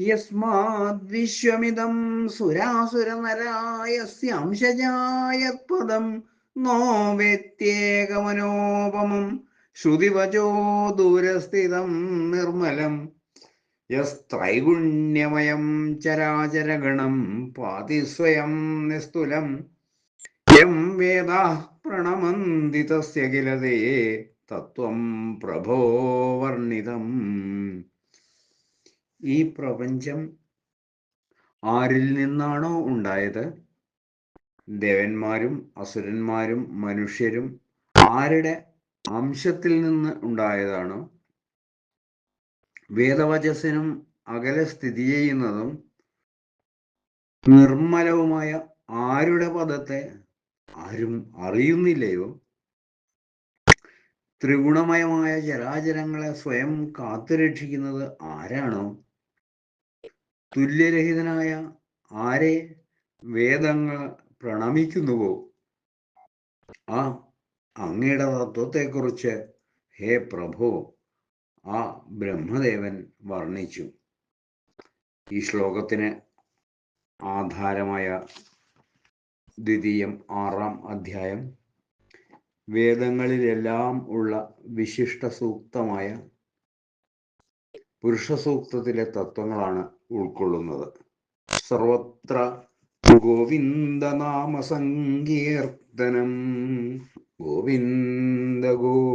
യസ്മാത് വിശ്വമിതം സുരാസുരനരായസ്യംശജായത്പദം no വ്യത്യേകമനോപമം ശ്രുതിവചോ ദൂരസ്ഥിതം നിർമ്മലം. യസ്ത്രൈഗുണ്യമയം ചരാചരഗണം പാതി സ്വയം നിസ്തുലം. യം വേദ പ്രണമന്തി തസ്യ കിലതേ തത്വം പ്രഭോ വർണിതം. ഈ പ്രപഞ്ചം ആരിൽ നിന്നാണോ ഉണ്ടായത്? ദേവന്മാരും അസുരന്മാരും മനുഷ്യരും ആരുടെ അംശത്തിൽ നിന്ന് ഉണ്ടായതാണോ? വേദവചസ്സിനും അകലെ സ്ഥിതി ചെയ്യുന്നതും നിർമ്മലവുമായ ആരുടെ പദത്തെ ആരും അറിയുന്നില്ലയോ? ത്രിഗുണമയമായ ചരാചരങ്ങളെ സ്വയം കാത്തുരക്ഷിക്കുന്നത് ആരാണോ? തുല്യരഹിതനായ ആരെ വേദങ്ങൾ പ്രണമിക്കുന്നുവോ? ആ അങ്ങയുടെ തത്വത്തെക്കുറിച്ച് ഹേ പ്രഭു ആ ബ്രഹ്മദേവൻ വർണിച്ചു. ഈ ശ്ലോകത്തിന് ആധാരമായ ദ്വിതീയം ആറാം അധ്യായം. വേദങ്ങളിലെല്ലാം ഉള്ള വിശിഷ്ട സൂക്തമായ പുരുഷ സൂക്തത്തിലെ തത്വങ്ങളാണ് ഉൾക്കൊള്ളുന്നത്. സർവത്ര ഗോവിന്ദനാമസങ്കീർത്തനം. ഗോവിന്ദ ഗോവിന്ദ